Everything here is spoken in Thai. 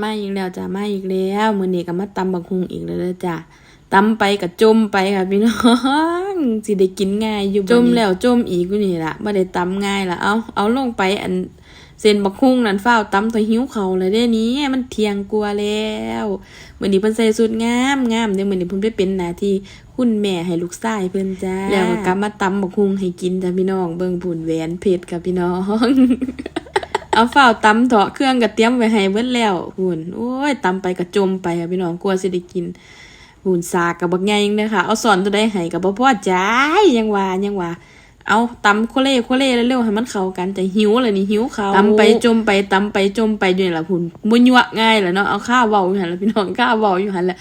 มาอีกแล้วจ้ะมาอีกแล้วมื้อนี้ก็มาตำบักฮุงอีกแล้วเด้อจ้ะตำไปก็จมไปค่ะพี่น้องสิได้กินง่ายอยู่จมแล้วจมอีกอยู่นี่ล่ะบ่ได้ตำง่ายล่ะเอาเอาลงไปอันเส้นบักฮุงนั่นฟ้าวตำตัวหิวเขาเลยเด้นี้มันเที่ยงกลัวาแล้วมื้อนี้เพิ่นใส่สุดงามงามเด้อมื้อนี้เพิ่นไปเป็นหน้าที่คุณแม่ให้ลูกชายเพิ่นจ้าแล้วก็กลับมาตำบักฮุงให้กินจ้ะพี่น้องเบิ่งผุ่นแหวนเพชรค่ะพี่น้อง เอาฝ้าวตำเถาะเครื่องก็เตรียมไว้ให้เบิดแล้วหุ่นโอ้ยตำไปก็จมไปค่ะพี่น้องกลัวสิได้กินหุ่นสากกับบักใหญ่ยังเด้อค่ะ เอาสอนตัวใดให้ก็บ่พอใจยังว่ายังว่าเอาตำโคเล่โคเล่เร็วๆให้มันเข้ากันแต่หิวเลยนี่หิวเขาวตำไปจมไปตำไปจมไปอยู่นี่ล่ะหุ่นบ่ยั่วง่ายแหละเนาะเอาข้าวเว้าอยู่หั่นล่ะพี่น้องข้าวเว้าอยู่หั่นแหละ